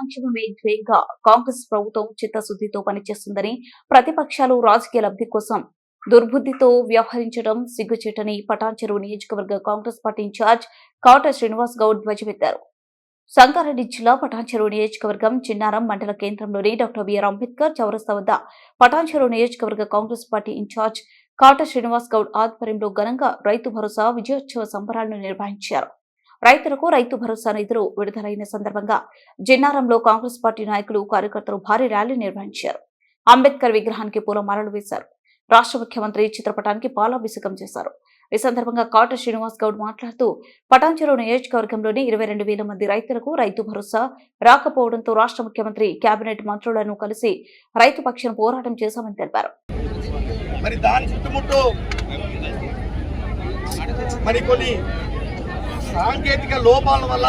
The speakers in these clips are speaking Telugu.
సంక్షేమమే ధ్యేయంగా కాంగ్రెస్ ప్రభుత్వం చిత్తశుద్ధితో పనిచేస్తుందని ప్రతిపక్షాలు రాజకీయ లబ్ధి కోసం దుర్బుద్ధితో వ్యవహరించడం సిగ్గుచేటని పటాన్చెరు నియోజకవర్గ కాంగ్రెస్ పార్టీ ఇన్ఛార్జ్ కాట శ్రీనివాస్ గౌడ్ ధ్వజమెత్తారు. సంగారెడ్డి జిల్లా పటాన్చెరు నియోజకవర్గం చిన్నారం మండల కేంద్రంలోని డాక్టర్ బిఆర్ అంబేద్కర్ చౌరస్తా వద్ద పటాన్చెరు నియోజకవర్గ Congress party in charge Kata Srinivas Goud ఆధ్వర్యంలో ఘనంగా రైతు భరోసా విజయోత్సవ సంబరాలను నిర్వహించారు. రైతులకు రైతు భరోసా నిధులు విడుదలైన సందర్భంగా జిన్నారంలో కాంగ్రెస్ పార్టీ నాయకులు కార్యకర్తలు భారీ ర్యాలీ నిర్వహించారు. అంబేద్కర్ విగ్రహానికి పూలమాలలు వేశారు. రాష్ట్ర ముఖ్యమంత్రి చిత్రపటానికి పాలాభిషేకం చేశారు. ఈ సందర్భంగా కాట శ్రీనివాస్ గౌడ్ మాట్లాడుతూ పటాంచెరు నియోజకవర్గంలోని ఇరవై రెండు వేల మంది రైతులకు రైతు భరోసా రాకపోవడంతో రాష్ట్ర ముఖ్యమంత్రి కేబినెట్ మంత్రులను కలిసి రైతు పక్షం పోరాటం చేశామని తెలిపారు. మరి దాని చుట్టుముట్టు మరి కొన్ని సాంకేతిక లోపాల వల్ల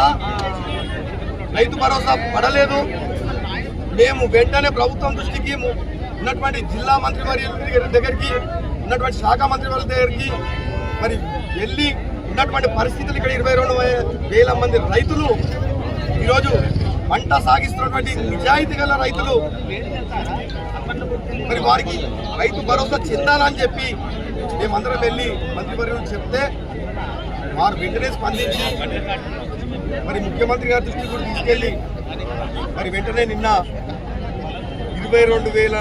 రైతు భరోసా పడలేదు. మేము వెంటనే ప్రభుత్వం దృష్టికి ఉన్నటువంటి జిల్లా మంత్రి వారి దగ్గరికి ఉన్నటువంటి శాఖ మంత్రి వారి దగ్గరికి మరి వెళ్ళి ఉన్నటువంటి పరిస్థితులు ఇక్కడ ఇరవై రెండు వేల మంది రైతులు ఈరోజు పంట సాగిస్తున్నటువంటి నిజాయితీ గల రైతులు. మరి వారికి రైతు భరోసా చెందాలని చెప్పి మేమందరం వెళ్ళి మంత్రివర్యులు చెప్తే వారు వెంటనే స్పందించి మరి ముఖ్యమంత్రి గారి దృష్టికి కూడా తీసుకెళ్ళి మరి వెంటనే నిన్న ఇరవై రెండు వేల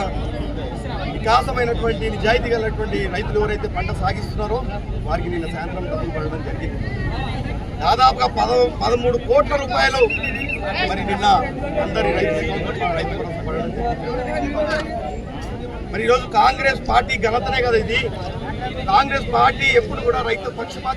వికాసమైనటువంటి నిజాయితీ గలటువంటి రైతులు ఎవరైతే పంట సాగిస్తున్నారో వారికి నిన్న సాయంత్రం డబ్బులు పడడం జరిగింది. దాదాపుగా పద పదమూడు కోట్ల రూపాయలు మరి నిన్న అందరి రైతు రైతు పడడం జరిగింది. మరి ఈరోజు కాంగ్రెస్ పార్టీ ఘనతనే కదా ఇది. కాంగ్రెస్ పార్టీ ఎప్పుడు కూడా రైతు పక్షపాత